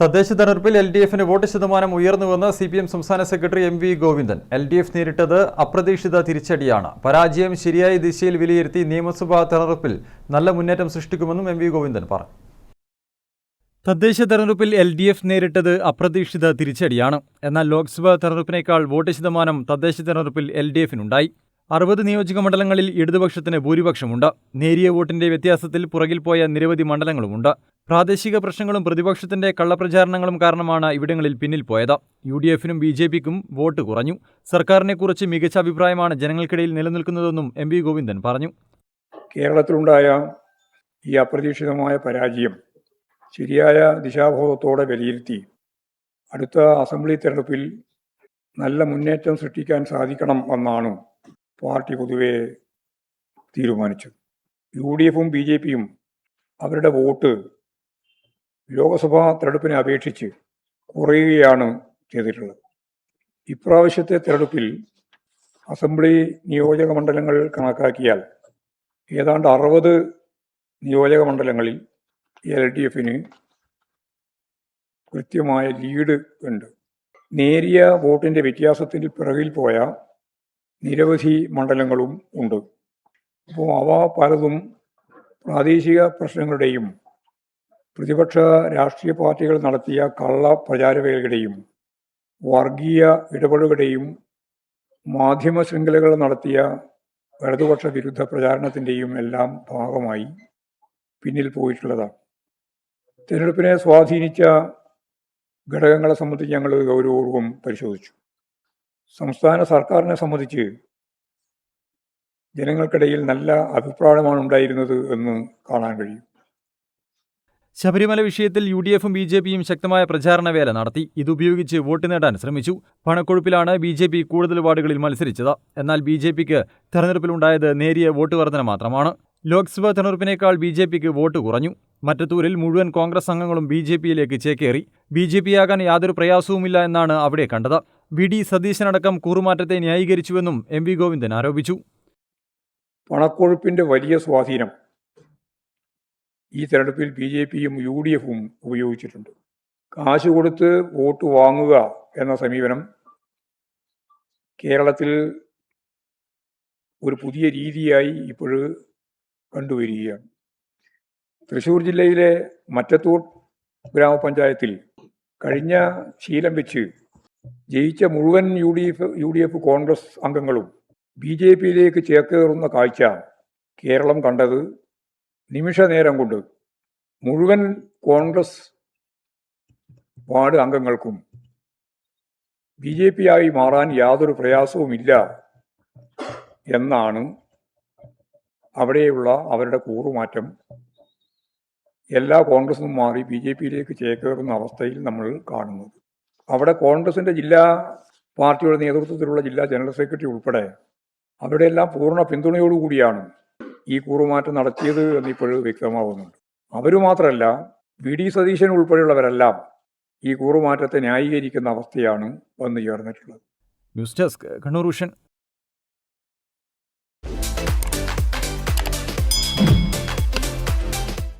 തദ്ദേശ തെരഞ്ഞെടുപ്പിൽ L D എഫിന് വോട്ട് ശതമാനം ഉയർന്നുവെന്ന് സി പി എം സംസ്ഥാന secretary M V Govindan. L D F നേരിട്ടത് അപ്രതീക്ഷിത തിരിച്ചടിയാണ്. പരാജയം ശരിയായ ദിശയിൽ വിലയിരുത്തി നിയമസഭാ തെരഞ്ഞെടുപ്പിൽ നല്ല മുന്നേറ്റം സൃഷ്ടിക്കുമെന്നും എം വി ഗോവിന്ദൻ പറഞ്ഞു. തദ്ദേശ തെരഞ്ഞെടുപ്പിൽ എൽ ഡി എഫ് നേരിട്ടത് അപ്രതീക്ഷിത തിരിച്ചടിയാണ്. എന്നാൽ ലോക്സഭാ തെരഞ്ഞെടുപ്പിനേക്കാൾ വോട്ട് ശതമാനം തദ്ദേശ തെരഞ്ഞെടുപ്പിൽ എൽ ഡി എഫിനുണ്ടായി. അറുപത് നിയോജക മണ്ഡലങ്ങളിൽ ഇടതുപക്ഷത്തിന് ഭൂരിപക്ഷമുണ്ട്. നേരിയ വോട്ടിന്റെ വ്യത്യാസത്തിൽ പുറകിൽ പോയ നിരവധി മണ്ഡലങ്ങളുമുണ്ട്. പ്രാദേശിക പ്രശ്നങ്ങളും പ്രതിപക്ഷത്തിന്റെ കള്ളപ്രചാരണങ്ങളും കാരണമാണ് ഇവിടങ്ങളിൽ പിന്നിൽ പോയത്. യു ഡി എഫിനും ബി ജെ പിക്കും വോട്ട് കുറഞ്ഞു. സർക്കാരിനെക്കുറിച്ച് മികച്ച അഭിപ്രായമാണ് ജനങ്ങൾക്കിടയിൽ നിലനിൽക്കുന്നതെന്നും എം വി ഗോവിന്ദൻ പറഞ്ഞു. കേരളത്തിലുണ്ടായ ഈ അപ്രതീക്ഷിതമായ പരാജയം ശരിയായ ദിശാബോധത്തോടെ വിലയിരുത്തി അടുത്ത അസംബ്ലി തെരഞ്ഞെടുപ്പിൽ നല്ല മുന്നേറ്റം സൃഷ്ടിക്കാൻ സാധിക്കണം എന്നാണ് പാർട്ടി പൊതുവെ തീരുമാനിച്ചത്. യു ഡി എഫും ബി ജെ പിയും അവരുടെ വോട്ട് ലോക്സഭാ തെരഞ്ഞെടുപ്പിനെ അപേക്ഷിച്ച് കുറയുകയാണ് ചെയ്തിട്ടുള്ളത്. ഇപ്രാവശ്യത്തെ തെരഞ്ഞെടുപ്പിൽ അസംബ്ലി നിയോജക മണ്ഡലങ്ങൾ കണക്കാക്കിയാൽ ഏതാണ്ട് അറുപത് നിയോജക മണ്ഡലങ്ങളിൽ എൽ ഡി എഫിന് കൃത്യമായ ലീഡ് ഉണ്ട്. നേരിയ വോട്ടിന്റെ വ്യത്യാസത്തിന് പിറകിൽ പോയ നിരവധി മണ്ഡലങ്ങളും ഉണ്ട്. അപ്പോൾ അവ പലതും പ്രാദേശിക പ്രശ്നങ്ങളുടെയും പ്രതിപക്ഷ രാഷ്ട്രീയ പാർട്ടികൾ നടത്തിയ കള്ള പ്രചാരവേലയുടെയും വർഗീയ ഇടപെടലുകളുടെയും മാധ്യമ ശൃംഖലകൾ നടത്തിയ ഇടതുപക്ഷ വിരുദ്ധ പ്രചാരണത്തിന്റെയും എല്ലാം ഭാഗമായി പിന്നിൽ പോയിട്ടുള്ളതാണ് തിരഞ്ഞെടുപ്പിനെ സ്വാധീനിച്ച ഘടകങ്ങളെ സംബന്ധിച്ച് ഞങ്ങൾ ഗൗരവപൂർവം പരിശോധിച്ചു. സംസ്ഥാന സർക്കാരിനെ സംബന്ധിച്ച് ജനങ്ങൾക്കിടയിൽ നല്ല അഭിപ്രായമാണ് ഉണ്ടായിരുന്നത് എന്ന് കാണാൻ കഴിയും. ശബരിമല വിഷയത്തിൽ യു ഡി എഫും ബി ജെ പിയും ശക്തമായ പ്രചാരണ വേല നടത്തി. ഇതുപയോഗിച്ച് വോട്ട് നേടാൻ ശ്രമിച്ചു. പണക്കൊഴുപ്പിലാണ് ബി ജെ പി കൂടുതൽ വാർഡുകളിൽ മത്സരിച്ചത്. എന്നാൽ ബി ജെ പിക്ക് തെരഞ്ഞെടുപ്പിലുണ്ടായത് നേരിയ വോട്ട് വർധന മാത്രമാണ്. ലോക്സഭാ തെരഞ്ഞെടുപ്പിനേക്കാൾ ബി ജെ പിക്ക് വോട്ട് കുറഞ്ഞു. മറ്റത്തൂരിൽ മുഴുവൻ കോൺഗ്രസ് അംഗങ്ങളും ബി ജെ പിയിലേക്ക് ചേക്കേറി. ബി ജെ പിയാകാൻ യാതൊരു പ്രയാസവുമില്ല എന്നാണ് അവിടെ കണ്ടത്. വി. ഡി. സതീശനടക്കം കൂറുമാറ്റത്തെ ന്യായീകരിച്ചുവെന്നും എം വി ഗോവിന്ദൻ ആരോപിച്ചു. പണക്കൊഴുപ്പിന്റെ വലിയ സ്വാധീനം ഈ തെരഞ്ഞെടുപ്പിൽ ബി ജെ പിയും യു ഡി എഫും ഉപയോഗിച്ചിട്ടുണ്ട്. കാശ് കൊടുത്ത് വോട്ട് വാങ്ങുക എന്ന സമീപനം കേരളത്തിൽ ഒരു പുതിയ രീതിയായി ഇപ്പോൾ കണ്ടുവരികയാണ്. തൃശ്ശൂർ ജില്ലയിലെ മറ്റത്തൂർ ഗ്രാമപഞ്ചായത്തിൽ കഴിഞ്ഞ ശീലം വെച്ച് ജയിച്ച മുഴുവൻ U D F U D F Congress അംഗങ്ങളും ബി ജെ പിയിലേക്ക് ചേക്കേറുന്ന കാഴ്ച കേരളം കണ്ടത് നിമിഷ നേരം കൊണ്ട് മുഴുവൻ കോൺഗ്രസ് വാർഡ് അംഗങ്ങൾക്കും ബി ജെ പി ആയി മാറാൻ യാതൊരു പ്രയാസവുമില്ല എന്നാണ് അവിടെയുള്ള അവരുടെ കൂറുമാറ്റം. എല്ലാ കോൺഗ്രസും മാറി ബി ജെ പിയിലേക്ക് ചേക്കേറുന്ന അവസ്ഥയിൽ നമ്മൾ കാണുന്നത്. അവിടെ കോൺഗ്രസിന്റെ ജില്ലാ പാർട്ടിയുടെ നേതൃത്വത്തിലുള്ള ജില്ലാ ജനറൽ സെക്രട്ടറി ഉൾപ്പെടെ അവിടെയെല്ലാം പൂർണ പിന്തുണയോടുകൂടിയാണ് ഈ കൂറുമാറ്റം നടത്തിയത് എന്നിപ്പോൾ വ്യക്തമാവുന്നുണ്ട്. അവർ മാത്രമല്ല വി. ഡി. സതീശൻ ഉൾപ്പെടെയുള്ളവരെല്ലാം ഈ കൂറുമാറ്റത്തെ ന്യായീകരിക്കുന്ന അവസ്ഥയാണ് വന്നു ചേർന്നിട്ടുള്ളത്. News desk Kannur